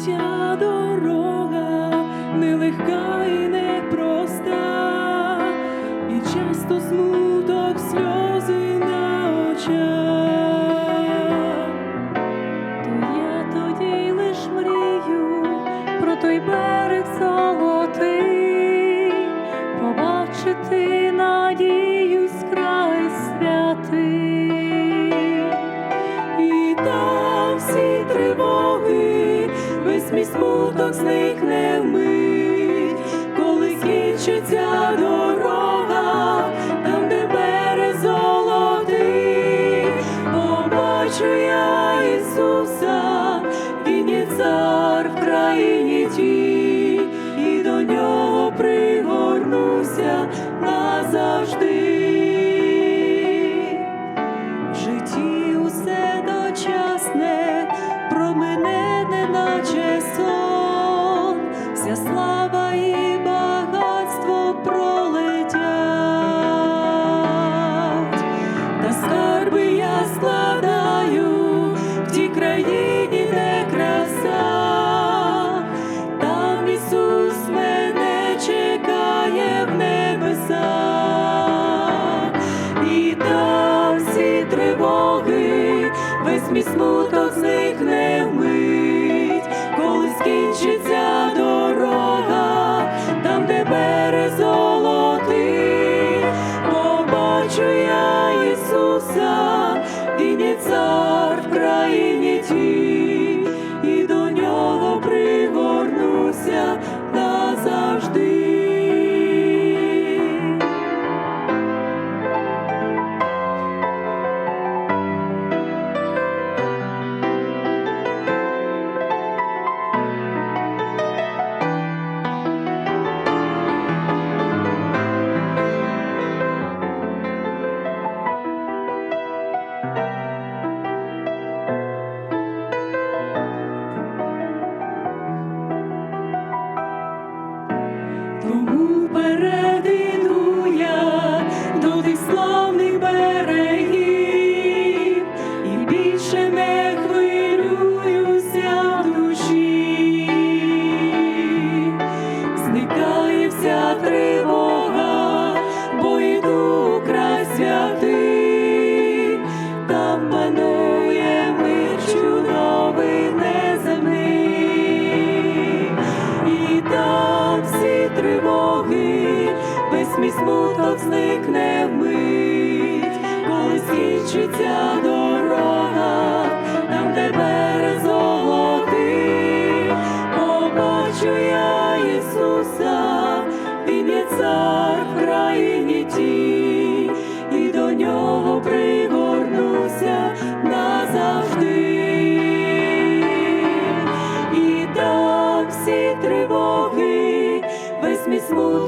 життя дорога нелегка і непроста, і часто смуток, сльози на очах. То я тоді лиш мрію про той берег золотий, весь мій смуток зникне вмить, коли скінчиться мій смуток зникне вмить, коли скінчиться дорога, там, де берег золотий, побачу я Ісуса, Він є цар в країні тій, Тому вперед я до тих славних берегів і більше не хвилююся в душі, зникає вся тривога, бо йду край святий, весь мій смуток зникне вмить, коли скінчиться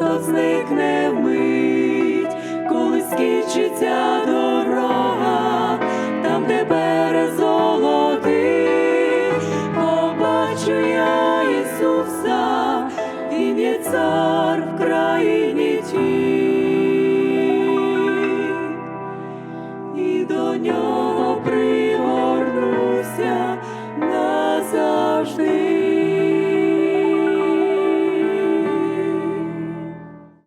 мій зникне вмить, коли скінчиться дорога, там, де